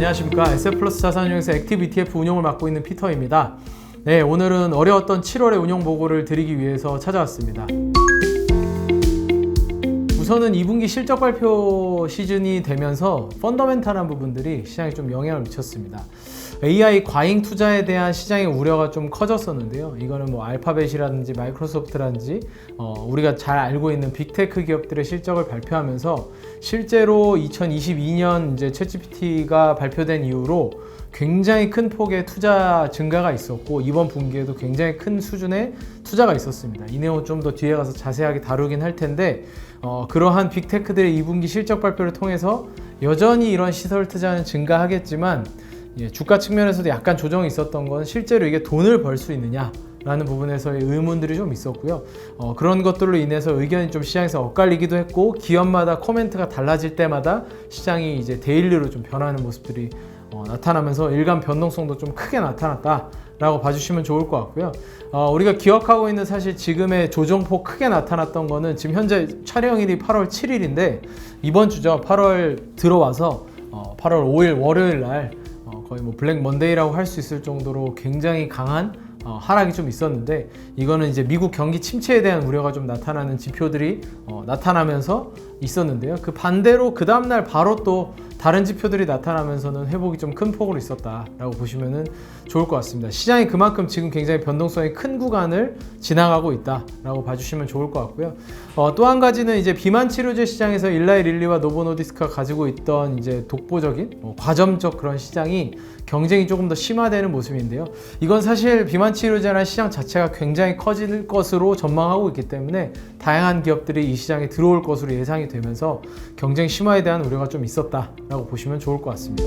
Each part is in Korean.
안녕하십니까 SF플러스 자산운용에서 액티브 ETF 운용을 맡고 있는 피터입니다. 네, 오늘은 어려웠던 7월의 운용 보고를 드리기 위해서 찾아왔습니다. 우선은 2분기 실적 발표 시즌이 되면서 펀더멘탈한 부분들이 시장에 좀 영향을 미쳤습니다. AI 과잉 투자에 대한 시장의 우려가 좀 커졌었는데요. 이거는 뭐 알파벳이라든지 마이크로소프트라든지 어, 우리가 잘 알고 있는 빅테크 기업들의 실적을 발표하면서 실제로 2022년 이제 챗GPT가 발표된 이후로 굉장히 큰 폭의 투자 증가가 있었고 이번 분기에도 굉장히 큰 수준의 투자가 있었습니다. 이 내용은 좀 더 뒤에 가서 자세하게 다루긴 할 텐데 어, 그러한 빅테크들의 2분기 실적 발표를 통해서 여전히 이런 시설 투자는 증가하겠지만 예, 주가 측면에서도 약간 조정이 있었던 건 실제로 이게 돈을 벌 수 있느냐 라는 부분에서의 의문들이 좀 있었고요. 어, 그런 것들로 인해서 의견이 좀 시장에서 엇갈리기도 했고 기업마다 코멘트가 달라질 때마다 시장이 이제 데일리로 좀 변하는 모습들이 어, 나타나면서 일간 변동성도 좀 크게 나타났다라고 봐주시면 좋을 것 같고요. 어, 우리가 기억하고 있는 사실 지금의 조정폭 크게 나타났던 거는 지금 현재 촬영일이 8월 7일인데 이번 주죠. 8월 들어와서 어, 8월 5일 월요일 날 어, 거의 뭐 블랙 먼데이라고 할 수 있을 정도로 굉장히 강한 어, 하락이 좀 있었는데 이거는 이제 미국 경기 침체에 대한 우려가 좀 나타나는 지표들이 어, 나타나면서 있었는데요. 그 반대로 그 다음날 바로 또 다른 지표들이 나타나면서는 회복이 좀 큰 폭으로 있었다라고 보시면 좋을 것 같습니다. 시장이 그만큼 지금 굉장히 변동성이 큰 구간을 지나가고 있다라고 봐주시면 좋을 것 같고요. 어, 또 한 가지는 이제 비만 치료제 시장에서 일라이 릴리와 노보노디스크가 가지고 있던 이제 독보적인 어, 과점적 그런 시장이 경쟁이 조금 더 심화되는 모습인데요. 이건 사실 비만 치료제라는 시장 자체가 굉장히 커질 것으로 전망하고 있기 때문에 다양한 기업들이 이 시장에 들어올 것으로 예상이 되면서 경쟁 심화에 대한 우려가 좀 있었다 라고 보시면 좋을 것 같습니다.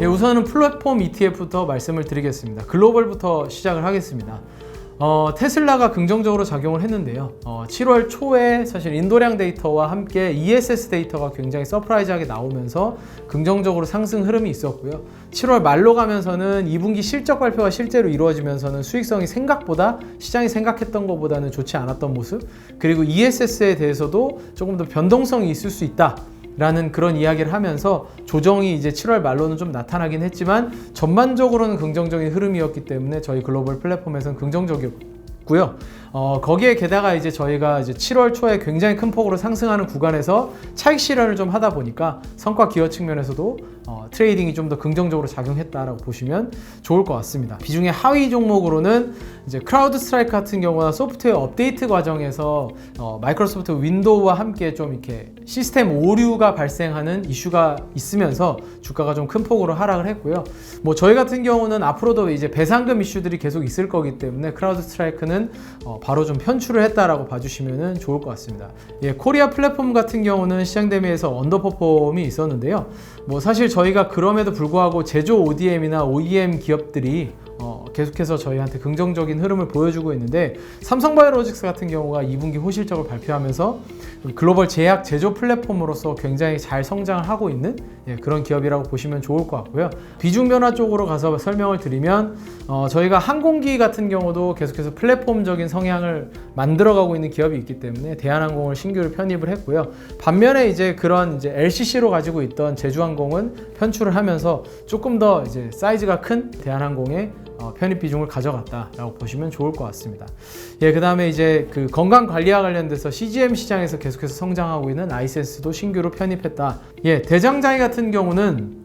예, 우선은 플랫폼 ETF부터 말씀을 드리겠습니다. 글로벌부터 시작을 하겠습니다. 어, 테슬라가 긍정적으로 작용을 했는데요. 어, 7월 초에 사실 인도량 데이터와 함께 ESS 데이터가 굉장히 서프라이즈하게 나오면서 긍정적으로 상승 흐름이 있었고요. 7월 말로 가면서는 2분기 실적 발표가 실제로 이루어지면서는 수익성이 생각보다 시장이 생각했던 것보다는 좋지 않았던 모습 그리고 ESS에 대해서도 조금 더 변동성이 있을 수 있다. 라는 그런 이야기를 하면서 조정이 이제 7월 말로는 좀 나타나긴 했지만 전반적으로는 긍정적인 흐름이었기 때문에 저희 글로벌 플랫폼에서는 긍정적이었고요. 어, 거기에 게다가 이제 저희가 이제 7월 초에 굉장히 큰 폭으로 상승하는 구간에서 차익 실현을 좀 하다 보니까 성과 기여 측면에서도 어, 트레이딩이 좀 더 긍정적으로 작용했다라고 보시면 좋을 것 같습니다. 비중의 하위 종목으로는 이제 크라우드 스트라이크 같은 경우나 소프트웨어 업데이트 과정에서 어, 마이크로소프트 윈도우와 함께 좀 이렇게 시스템 오류가 발생하는 이슈가 있으면서 주가가 좀 큰 폭으로 하락을 했고요. 뭐 저희 같은 경우는 앞으로도 이제 배상금 이슈들이 계속 있을 거기 때문에 크라우드 스트라이크는 어, 바로 좀 편출을 했다라고 봐주시면 좋을 것 같습니다. 예, 코리아 플랫폼 같은 경우는 시장 대비해서 언더퍼폼이 있었는데요. 뭐 사실 저희가 그럼에도 불구하고 제조 ODM이나 OEM 기업들이 어, 계속해서 저희한테 긍정적인 흐름을 보여주고 있는데 삼성바이오로직스 같은 경우가 2분기 호실적을 발표하면서 글로벌 제약 제조 플랫폼으로서 굉장히 잘 성장을 하고 있는 예, 그런 기업이라고 보시면 좋을 것 같고요. 비중 변화 쪽으로 가서 설명을 드리면 어, 저희가 항공기 같은 경우도 계속해서 플랫폼적인 성향을 만들어가고 있는 기업이 있기 때문에 대한항공을 신규로 편입을 했고요. 반면에 이제 그런 이제 LCC로 가지고 있던 제주항공은 편출을 하면서 조금 더 이제 사이즈가 큰 대한항공의 어, 편입 비중을 가져갔다라고 보시면 좋을 것 같습니다. 예, 그 다음에 이제 그 건강 관리와 관련돼서 CGM 시장에서 계속해서 성장하고 있는 아이센스도 신규로 편입했다. 예, 대장장이 같은 경우는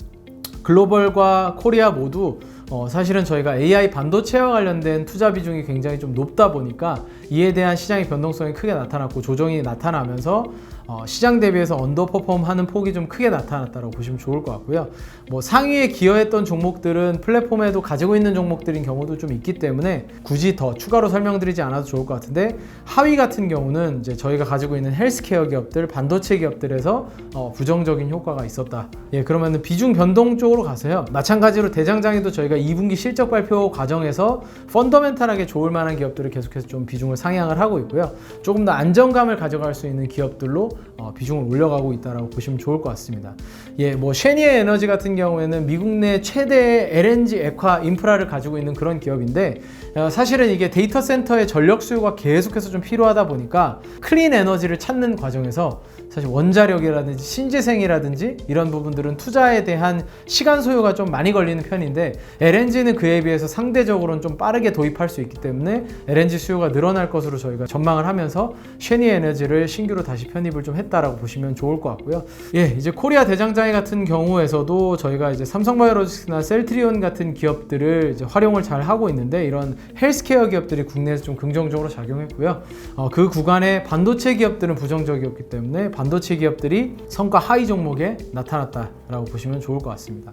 글로벌과 코리아 모두 어, 사실은 저희가 AI 반도체와 관련된 투자 비중이 굉장히 좀 높다 보니까 이에 대한 시장의 변동성이 크게 나타났고 조정이 나타나면서 어, 시장 대비해서 언더퍼폼 하는 폭이 좀 크게 나타났다고 보시면 좋을 것 같고요. 뭐 상위에 기여했던 종목들은 플랫폼에도 가지고 있는 종목들인 경우도 좀 있기 때문에 굳이 더 추가로 설명드리지 않아도 좋을 것 같은데 하위 같은 경우는 이제 저희가 가지고 있는 헬스케어 기업들, 반도체 기업들에서 어, 부정적인 효과가 있었다. 예, 그러면 비중 변동 쪽으로 가서요. 마찬가지로 대장장에도 저희가 2분기 실적 발표 과정에서 펀더멘탈하게 좋을 만한 기업들을 계속해서 좀 비중을 상향을 하고 있고요. 조금 더 안정감을 가져갈 수 있는 기업들로 어, 비중을 올려가고 있다라고 보시면 좋을 것 같습니다. 예, 뭐 쉐니에 에너지 같은 경우에는 미국 내 최대 LNG 액화 인프라를 가지고 있는 그런 기업인데 어, 사실은 이게 데이터 센터의 전력 수요가 계속해서 좀 필요하다 보니까 클린 에너지를 찾는 과정에서 사실 원자력이라든지 신재생이라든지 이런 부분들은 투자에 대한 시간 소요가 좀 많이 걸리는 편인데 LNG는 그에 비해서 상대적으로는 좀 빠르게 도입할 수 있기 때문에 LNG 수요가 늘어날 것으로 저희가 전망을 하면서 쉐니 에너지를 신규로 다시 편입을 좀 했다라고 보시면 좋을 것 같고요. 예, 이제 코리아 대장장이 같은 경우에서도 저희가 이제 삼성바이오로직스나 셀트리온 같은 기업들을 이제 활용을 잘 하고 있는데 이런 헬스케어 기업들이 국내에서 좀 긍정적으로 작용했고요. 어, 그 구간에 반도체 기업들은 부정적이었기 때문에 반도체 기업들이 성과 하위 종목에 나타났다 라고 보시면 좋을 것 같습니다.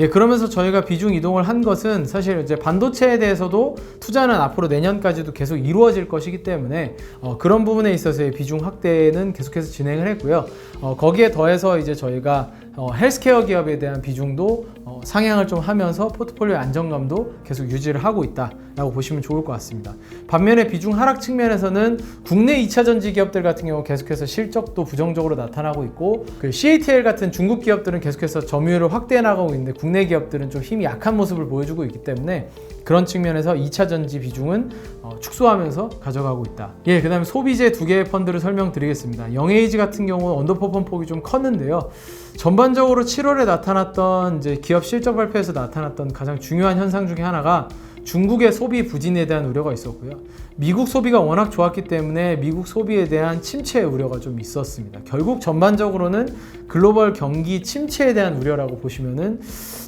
예, 그러면서 저희가 비중 이동을 한 것은 사실 이제 반도체에 대해서도 투자는 앞으로 내년까지도 계속 이루어질 것이기 때문에 어, 그런 부분에 있어서의 비중 확대는 계속해서 진행을 했고요. 어, 거기에 더해서 이제 저희가 어, 헬스케어 기업에 대한 비중도 어, 상향을 좀 하면서 포트폴리오 안정감도 계속 유지를 하고 있다라고 보시면 좋을 것 같습니다. 반면에 비중 하락 측면에서는 국내 2차 전지 기업들 같은 경우 계속해서 실적도 부정적으로 나타나고 있고 그 CATL 같은 중국 기업들은 계속 해서 점유율을 확대해 나가고 있는데 국내 기업들은 좀 힘이 약한 모습을 보여주고 있기 때문에 그런 측면에서 2차 전지 비중은 어, 축소하면서 가져가고 있다. 예, 그다음에 소비재 두 개의 펀드를 설명드리겠습니다. 영에이지 같은 경우는 언더퍼폼 폭이 좀 컸는데요. 전반적으로 7월에 나타났던 이제 기업 실적 발표에서 나타났던 가장 중요한 현상 중에 하나가 중국의 소비 부진에 대한 우려가 있었고요. 미국 소비가 워낙 좋았기 때문에 미국 소비에 대한 침체 우려가 좀 있었습니다. 결국 전반적으로는 글로벌 경기 침체에 대한 우려라고 보시면은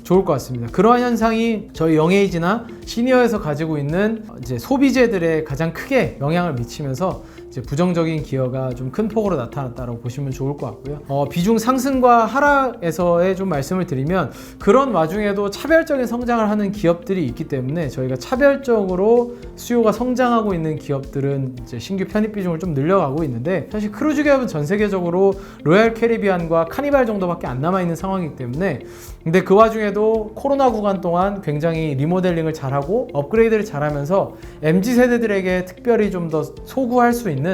좋을 것 같습니다. 그러한 현상이 저희 영에이지나 시니어에서 가지고 있는 이제 소비재들에 가장 크게 영향을 미치면서 이제 부정적인 기여가 좀 큰 폭으로 나타났다고 보시면 좋을 것 같고요. 어, 비중 상승과 하락에서의 좀 말씀을 드리면 그런 와중에도 차별적인 성장을 하는 기업들이 있기 때문에 저희가 차별적으로 수요가 성장하고 있는 기업들은 이제 신규 편입 비중을 좀 늘려가고 있는데 사실 크루즈 기업은 전 세계적으로 로얄 캐리비안과 카니발 정도밖에 안 남아 있는 상황이기 때문에 근데 그 와중에도 코로나 구간 동안 굉장히 리모델링을 잘하고 업그레이드를 잘하면서 MZ 세대들에게 특별히 좀 더 소구할 수 있는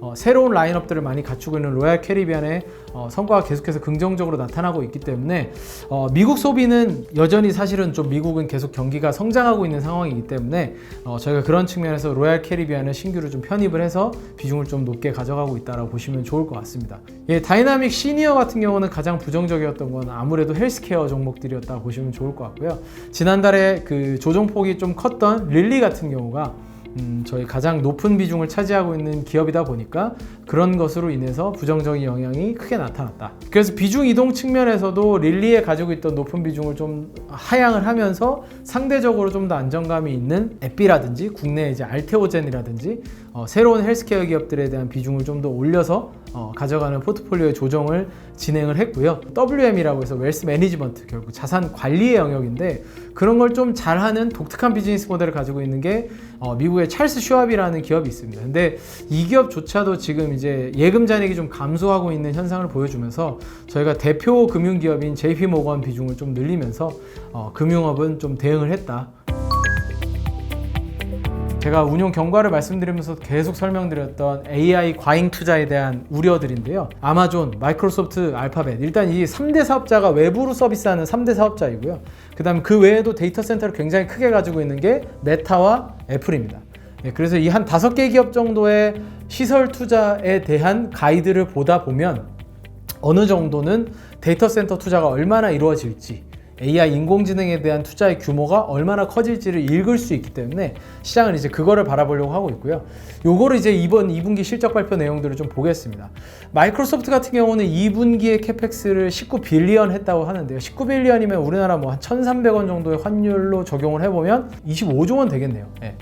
어, 새로운 라인업들을 많이 갖추고 있는 로얄 캐리비안의 어, 성과가 계속해서 긍정적으로 나타나고 있기 때문에 어, 미국 소비는 여전히 사실은 좀 미국은 계속 경기가 성장하고 있는 상황이기 때문에 어, 저희가 그런 측면에서 로얄 캐리비안을 신규로 좀 편입을 해서 비중을 좀 높게 가져가고 있다고 보시면 좋을 것 같습니다. 예, 다이나믹 시니어 같은 경우는 가장 부정적이었던 건 아무래도 헬스케어 종목들이었다고 보시면 좋을 것 같고요. 지난달에 그 조정폭이 좀 컸던 릴리 같은 경우가 음, 저희 가장 높은 비중을 차지하고 있는 기업이다 보니까 그런 것으로 인해서 부정적인 영향이 크게 나타났다. 그래서 비중 이동 측면에서도 릴리에 가지고 있던 높은 비중을 좀 하향을 하면서 상대적으로 좀 더 안정감이 있는 에피라든지 국내 이제 알테오젠이라든지 어, 새로운 헬스케어 기업들에 대한 비중을 좀 더 올려서 어, 가져가는 포트폴리오의 조정을 진행을 했고요. WM이라고 해서 웰스 매니지먼트 결국 자산 관리의 영역인데 그런 걸 좀 잘하는 독특한 비즈니스 모델을 가지고 있는 게 어, 미국의 찰스 슈왑이라는 기업이 있습니다. 근데 이 기업조차도 지금 이제 예금 잔액이 좀 감소하고 있는 현상을 보여주면서 저희가 대표 금융 기업인 JP 모건 비중을 좀 늘리면서 어, 금융업은 좀 대응을 했다. 제가 운용 경과를 말씀드리면서 계속 설명드렸던 AI 과잉 투자에 대한 우려들인데요. 아마존, 마이크로소프트, 알파벳. 일단 이 3대 사업자가 외부로 서비스하는 3대 사업자이고요. 그 다음에 그 외에도 데이터 센터를 굉장히 크게 가지고 있는 게 메타와 애플입니다. 예, 그래서 이 한 다섯 개 기업 정도의 시설 투자에 대한 가이드를 보다 보면 어느 정도는 데이터 센터 투자가 얼마나 이루어질지 AI 인공지능에 대한 투자의 규모가 얼마나 커질지를 읽을 수 있기 때문에 시장은 이제 그거를 바라보려고 하고 있고요. 요거를 이제 이번 2분기 실적 발표 내용들을 좀 보겠습니다. 마이크로소프트 같은 경우는 2분기에 캐펙스를 19빌리언 했다고 하는데요. 19빌리언이면 우리나라 뭐 한 1,300원 정도의 환율로 적용을 해보면 25조 원 되겠네요. 예.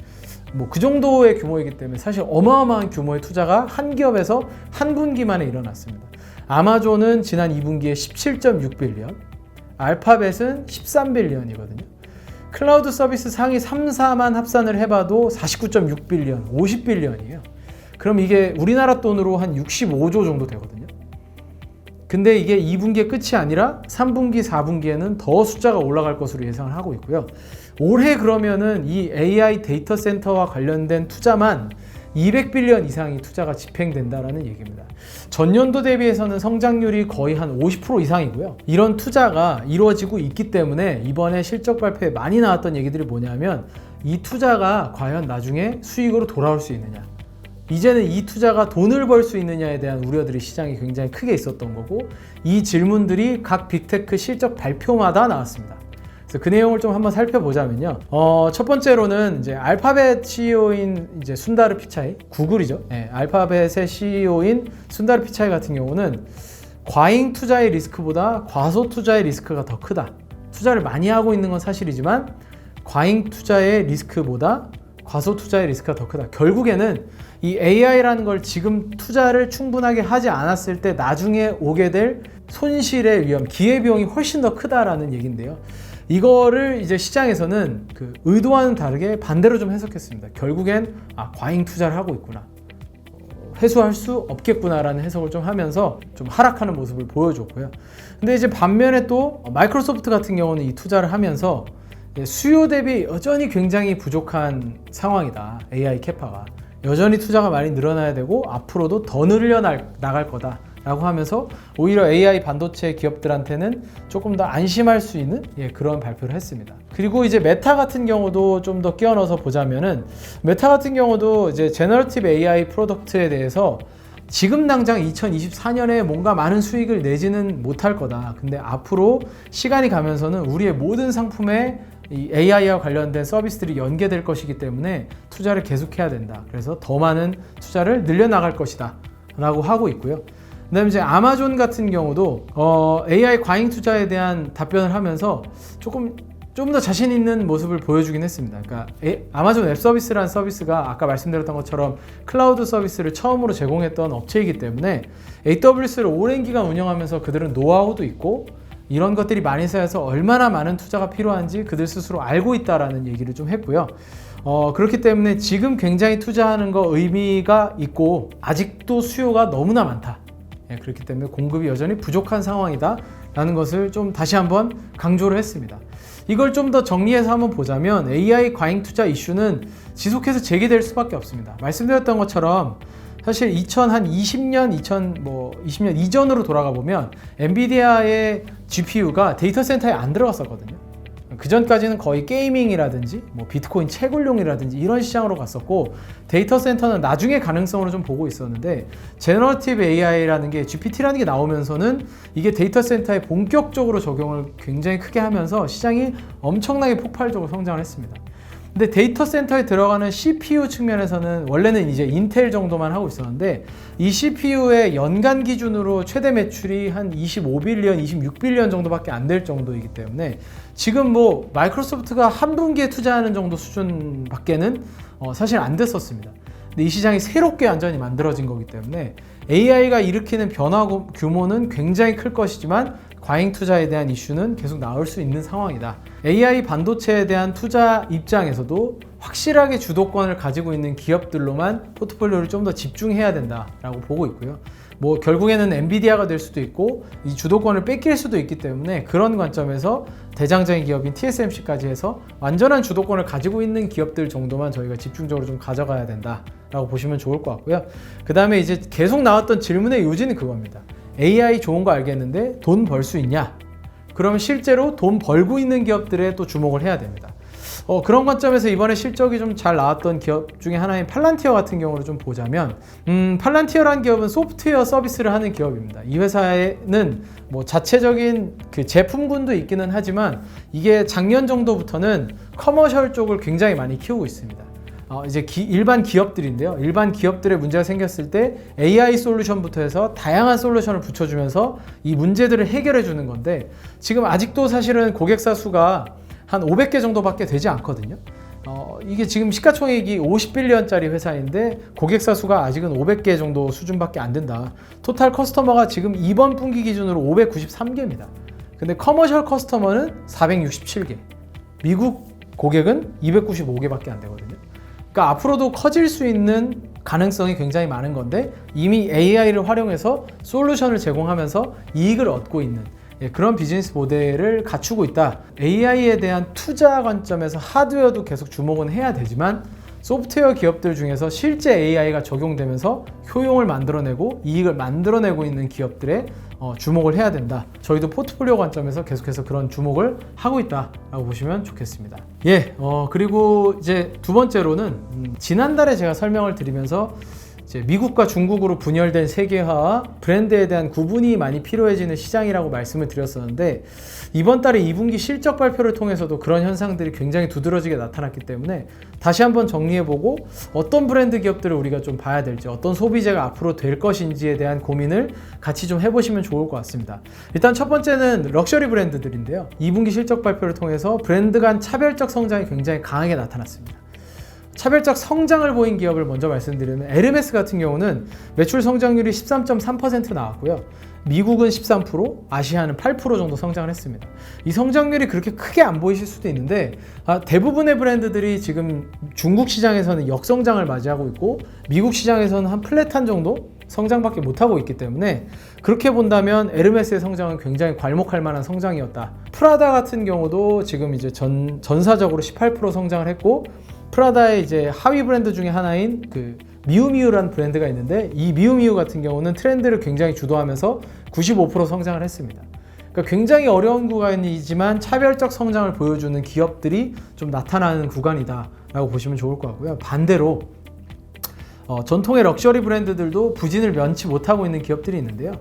뭐그 정도의 규모이기 때문에 사실 어마어마한 규모의 투자가 한 기업에서 한 분기 만에 일어났습니다. 아마존은 지난 2분기에 17.6빌리언, 알파벳은 13빌리언이거든요. 클라우드 서비스 상위 3, 4만 합산을 해봐도 49.6빌리언, 50빌리언이에요. 그럼 이게 우리나라 돈으로 한 65조 정도 되거든요. 근데 이게 2분기의 끝이 아니라 3분기, 4분기에는 더 숫자가 올라갈 것으로 예상을 하고 있고요. 올해 그러면은 이 AI 데이터 센터와 관련된 투자만 200빌리언 이상이 투자가 집행된다라는 얘기입니다. 전년도 대비해서는 성장률이 거의 한 50% 이상이고요. 이런 투자가 이루어지고 있기 때문에 이번에 실적 발표에 많이 나왔던 얘기들이 뭐냐면 이 투자가 과연 나중에 수익으로 돌아올 수 있느냐. 이제는 이 투자가 돈을 벌 수 있느냐에 대한 우려들이 시장에 굉장히 크게 있었던 거고 이 질문들이 각 빅테크 실적 발표마다 나왔습니다. 그래서 그 내용을 좀 한번 살펴보자면요. 어, 첫 번째로는 이제 알파벳 CEO인 이제 순다르 피차이, 구글이죠. 네, 알파벳의 CEO인 순다르 피차이 같은 경우는 과잉 투자의 리스크보다 과소 투자의 리스크가 더 크다. 투자를 많이 하고 있는 건 사실이지만 과잉 투자의 리스크보다 과소 투자의 리스크가 더 크다. 결국에는 이 AI라는 걸 지금 투자를 충분하게 하지 않았을 때 나중에 오게 될 손실의 위험, 기회비용이 훨씬 더 크다라는 얘기인데요. 이거를 이제 시장에서는 그 의도와는 다르게 반대로 좀 해석했습니다. 결국엔 아, 과잉 투자를 하고 있구나. 어, 회수할 수 없겠구나라는 해석을 좀 하면서 좀 하락하는 모습을 보여줬고요. 근데 이제 반면에 또 마이크로소프트 같은 경우는 이 투자를 하면서 예, 수요 대비 여전히 굉장히 부족한 상황이다. AI 캐파가. 여전히 투자가 많이 늘어나야 되고 앞으로도 더 늘려 나갈 거다. 라고 하면서 오히려 AI 반도체 기업들한테는 조금 더 안심할 수 있는 예, 그런 발표를 했습니다. 그리고 이제 메타 같은 경우도 좀 더 끼워 넣어서 보자면은 메타 같은 경우도 이제 제너러티브 AI 프로덕트에 대해서 지금 당장 2024년에 뭔가 많은 수익을 내지는 못할 거다. 근데 앞으로 시간이 가면서는 우리의 모든 상품에 이 AI와 관련된 서비스들이 연계될 것이기 때문에 투자를 계속해야 된다. 그래서 더 많은 투자를 늘려나갈 것이다. 라고 하고 있고요. 그다음에 이제 아마존 같은 경우도 어, AI 과잉 투자에 대한 답변을 하면서 조금 좀 더 자신 있는 모습을 보여주긴 했습니다. 그러니까 에, 아마존 웹 서비스라는 서비스가 아까 말씀드렸던 것처럼 클라우드 서비스를 처음으로 제공했던 업체이기 때문에 AWS를 오랜 기간 운영하면서 그들은 노하우도 있고 이런 것들이 많이 쌓여서 얼마나 많은 투자가 필요한지 그들 스스로 알고 있다라는 얘기를 좀 했고요. 어, 그렇기 때문에 지금 굉장히 투자하는 거 의미가 있고 아직도 수요가 너무나 많다. 예, 그렇기 때문에 공급이 여전히 부족한 상황이다라는 것을 좀 다시 한번 강조를 했습니다. 이걸 좀 더 정리해서 한번 보자면 AI 과잉 투자 이슈는 지속해서 제기될 수밖에 없습니다. 말씀드렸던 것처럼 사실 2020년, 2000뭐 20년 이전으로 돌아가 보면 엔비디아의 GPU가 데이터 센터에 안 들어갔었거든요. 그 전까지는 거의 게이밍이라든지 뭐 비트코인 채굴용이라든지 이런 시장으로 갔었고 데이터 센터는 나중에 가능성으로 좀 보고 있었는데 제너러티브 AI라는 게 GPT라는 게 나오면서는 이게 데이터 센터에 본격적으로 적용을 굉장히 크게 하면서 시장이 엄청나게 폭발적으로 성장을 했습니다. 근데 데이터 센터에 들어가는 CPU 측면에서는 원래는 이제 인텔 정도만 하고 있었는데 이 CPU의 연간 기준으로 최대 매출이 한 25빌리언, 26빌리언 정도밖에 안 될 정도이기 때문에 지금 뭐 마이크로소프트가 한 분기에 투자하는 정도 수준밖에는 어 사실 안 됐었습니다. 근데 이 시장이 새롭게 완전히 만들어진 거기 때문에 AI가 일으키는 변화 규모는 굉장히 클 것이지만 과잉 투자에 대한 이슈는 계속 나올 수 있는 상황이다. AI 반도체에 대한 투자 입장에서도 확실하게 주도권을 가지고 있는 기업들로만 포트폴리오를 좀 더 집중해야 된다라고 보고 있고요. 뭐 결국에는 엔비디아가 될 수도 있고 이 주도권을 뺏길 수도 있기 때문에 그런 관점에서 대장적인 기업인 TSMC까지 해서 완전한 주도권을 가지고 있는 기업들 정도만 저희가 집중적으로 좀 가져가야 된다라고 보시면 좋을 것 같고요. 그 다음에 이제 계속 나왔던 질문의 요지는 그겁니다. AI 좋은 거 알겠는데 돈 벌 수 있냐? 그러면 실제로 돈 벌고 있는 기업들에 또 주목을 해야 됩니다. 어, 그런 관점에서 이번에 실적이 좀 잘 나왔던 기업 중에 하나인 팔란티어 같은 경우를 좀 보자면 음, 팔란티어라는 기업은 소프트웨어 서비스를 하는 기업입니다. 이 회사에는 뭐 자체적인 그 제품군도 있기는 하지만 이게 작년 정도부터는 커머셜 쪽을 굉장히 많이 키우고 있습니다. 어, 이제 기, 일반 기업들인데요. 일반 기업들의 문제가 생겼을 때 AI 솔루션부터 해서 다양한 솔루션을 붙여주면서 이 문제들을 해결해 주는 건데 지금 아직도 사실은 고객사 수가 한 500개 정도밖에 되지 않거든요. 어, 이게 지금 시가총액이 50빌리언짜리 회사인데 고객사 수가 아직은 500개 정도 수준밖에 안 된다. 토탈 커스터머가 지금 이번 분기 기준으로 593개입니다. 근데 커머셜 커스터머는 467개. 미국 고객은 295개밖에 안 되거든요. 그러니까 앞으로도 커질 수 있는 가능성이 굉장히 많은 건데 이미 AI를 활용해서 솔루션을 제공하면서 이익을 얻고 있는 예, 그런 비즈니스 모델을 갖추고 있다. AI에 대한 투자 관점에서 하드웨어도 계속 주목은 해야 되지만 소프트웨어 기업들 중에서 실제 AI가 적용되면서 효용을 만들어내고 이익을 만들어내고 있는 기업들에 어, 주목을 해야 된다. 저희도 포트폴리오 관점에서 계속해서 그런 주목을 하고 있다라고 보시면 좋겠습니다. 예, 어, 그리고 이제 두 번째로는 음, 지난달에 제가 설명을 드리면서 이제 미국과 중국으로 분열된 세계화와 브랜드에 대한 구분이 많이 필요해지는 시장이라고 말씀을 드렸었는데 이번 달에 2분기 실적 발표를 통해서도 그런 현상들이 굉장히 두드러지게 나타났기 때문에 다시 한번 정리해보고 어떤 브랜드 기업들을 우리가 좀 봐야 될지 어떤 소비재가 앞으로 될 것인지에 대한 고민을 같이 좀 해보시면 좋을 것 같습니다. 일단 첫 번째는 럭셔리 브랜드들인데요. 2분기 실적 발표를 통해서 브랜드 간 차별적 성장이 굉장히 강하게 나타났습니다. 차별적 성장을 보인 기업을 먼저 말씀드리면 에르메스 같은 경우는 매출 성장률이 13.3% 나왔고요. 미국은 13%, 아시아는 8% 정도 성장을 했습니다. 이 성장률이 그렇게 크게 안 보이실 수도 있는데 아, 대부분의 브랜드들이 지금 중국 시장에서는 역성장을 맞이하고 있고 미국 시장에서는 한 플랫한 정도 성장밖에 못하고 있기 때문에 그렇게 본다면 에르메스의 성장은 굉장히 괄목할 만한 성장이었다. 프라다 같은 경우도 지금 이제 전, 전사적으로 18% 성장을 했고 프라다의 이제 하위 브랜드 중에 하나인 그 미우미우라는 브랜드가 있는데 이 미우미우 같은 경우는 트렌드를 굉장히 주도하면서 95% 성장을 했습니다. 그러니까 굉장히 어려운 구간이지만 차별적 성장을 보여주는 기업들이 좀 나타나는 구간이다라고 보시면 좋을 것 같고요. 반대로 어, 전통의 럭셔리 브랜드들도 부진을 면치 못하고 있는 기업들이 있는데요.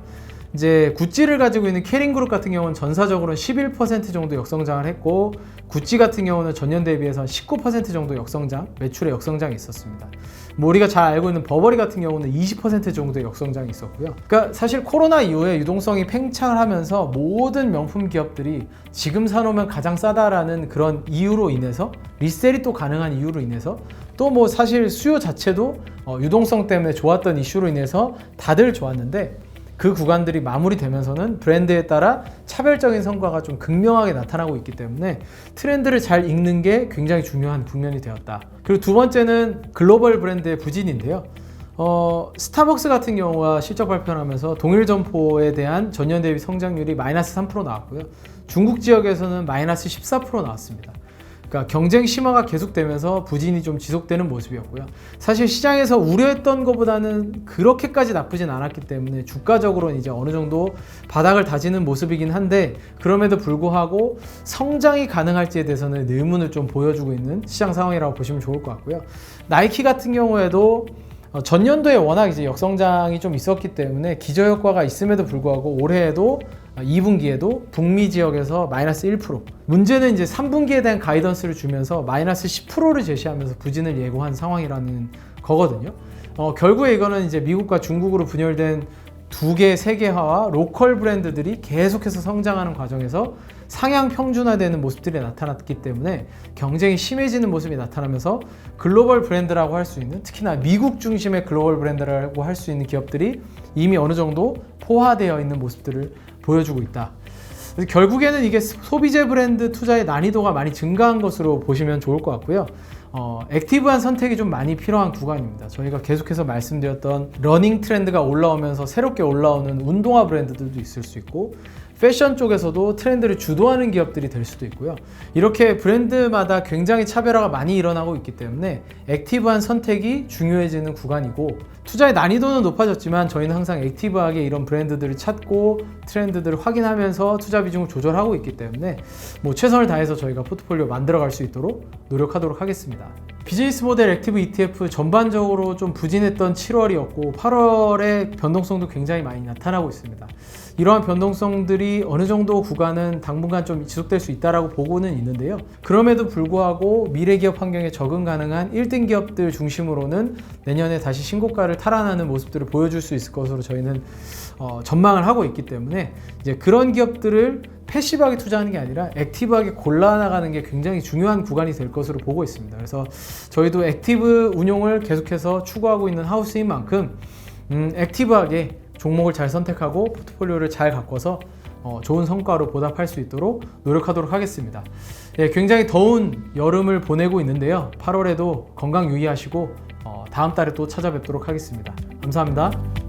이제 구찌를 가지고 있는 캐링 그룹 같은 경우는 전사적으로 11% 정도 역성장을 했고 구찌 같은 경우는 전년 대비해서 19% 정도 역성장, 매출의 역성장이 있었습니다. 뭐 우리가 잘 알고 있는 버버리 같은 경우는 20% 정도의 역성장이 있었고요. 그러니까 사실 코로나 이후에 유동성이 팽창을 하면서 모든 명품 기업들이 지금 사놓으면 가장 싸다라는 그런 이유로 인해서 리셀이 또 가능한 이유로 인해서 또 뭐 사실 수요 자체도 어, 유동성 때문에 좋았던 이슈로 인해서 다들 좋았는데 그 구간들이 마무리되면서는 브랜드에 따라 차별적인 성과가 좀 극명하게 나타나고 있기 때문에 트렌드를 잘 읽는 게 굉장히 중요한 국면이 되었다. 그리고 두 번째는 글로벌 브랜드의 부진인데요. 어, 스타벅스 같은 경우가 실적 발표를 하면서 동일 점포에 대한 전년 대비 성장률이 마이너스 3% 나왔고요. 중국 지역에서는 마이너스 14% 나왔습니다. 그러니까 경쟁 심화가 계속되면서 부진이 좀 지속되는 모습이었고요. 사실 시장에서 우려했던 것보다는 그렇게까지 나쁘진 않았기 때문에 주가적으로는 이제 어느 정도 바닥을 다지는 모습이긴 한데 그럼에도 불구하고 성장이 가능할지에 대해서는 의문을 좀 보여주고 있는 시장 상황이라고 보시면 좋을 것 같고요. 나이키 같은 경우에도 어, 전년도에 워낙 이제 역성장이 좀 있었기 때문에 기저효과가 있음에도 불구하고 올해에도 2분기에도 북미 지역에서 마이너스 1% 문제는 이제 3분기에 대한 가이던스를 주면서 마이너스 10%를 제시하면서 부진을 예고한 상황이라는 거거든요. 어, 결국에 이거는 이제 미국과 중국으로 분열된 두 개 세계화와 로컬 브랜드들이 계속해서 성장하는 과정에서 상향 평준화되는 모습들이 나타났기 때문에 경쟁이 심해지는 모습이 나타나면서 글로벌 브랜드라고 할 수 있는 특히나 미국 중심의 글로벌 브랜드라고 할 수 있는 기업들이 이미 어느 정도 포화되어 있는 모습들을 보여주고 있다. 결국에는 이게 소비재 브랜드 투자의 난이도가 많이 증가한 것으로 보시면 좋을 것 같고요. 어, 액티브한 선택이 좀 많이 필요한 구간입니다. 저희가 계속해서 말씀드렸던 러닝 트렌드가 올라오면서 새롭게 올라오는 운동화 브랜드들도 있을 수 있고 패션 쪽에서도 트렌드를 주도하는 기업들이 될 수도 있고요. 이렇게 브랜드마다 굉장히 차별화가 많이 일어나고 있기 때문에 액티브한 선택이 중요해지는 구간이고 투자의 난이도는 높아졌지만 저희는 항상 액티브하게 이런 브랜드들을 찾고 트렌드들을 확인하면서 투자 비중을 조절하고 있기 때문에 뭐 최선을 다해서 저희가 포트폴리오 만들어갈 수 있도록 노력하도록 하겠습니다. 비즈니스 모델 액티브 ETF 전반적으로 좀 부진했던 7월이었고 8월에 변동성도 굉장히 많이 나타나고 있습니다. 이러한 변동성들이 어느 정도 구간은 당분간 좀 지속될 수 있다라고 보고는 있는데요. 그럼에도 불구하고 미래 기업 환경에 적응 가능한 1등 기업들 중심으로는 내년에 다시 신고가를 탈환하는 모습들을 보여줄 수 있을 것으로 저희는 어, 전망을 하고 있기 때문에 이제 그런 기업들을 패시브하게 투자하는 게 아니라 액티브하게 골라 나가는 게 굉장히 중요한 구간이 될 것으로 보고 있습니다. 그래서 저희도 액티브 운용을 계속해서 추구하고 있는 하우스인 만큼 음, 액티브하게 종목을 잘 선택하고 포트폴리오를 잘 가꿔서 어, 좋은 성과로 보답할 수 있도록 노력하도록 하겠습니다. 예, 굉장히 더운 여름을 보내고 있는데요. 8월에도 건강 유의하시고 어, 다음 달에 또 찾아뵙도록 하겠습니다. 감사합니다.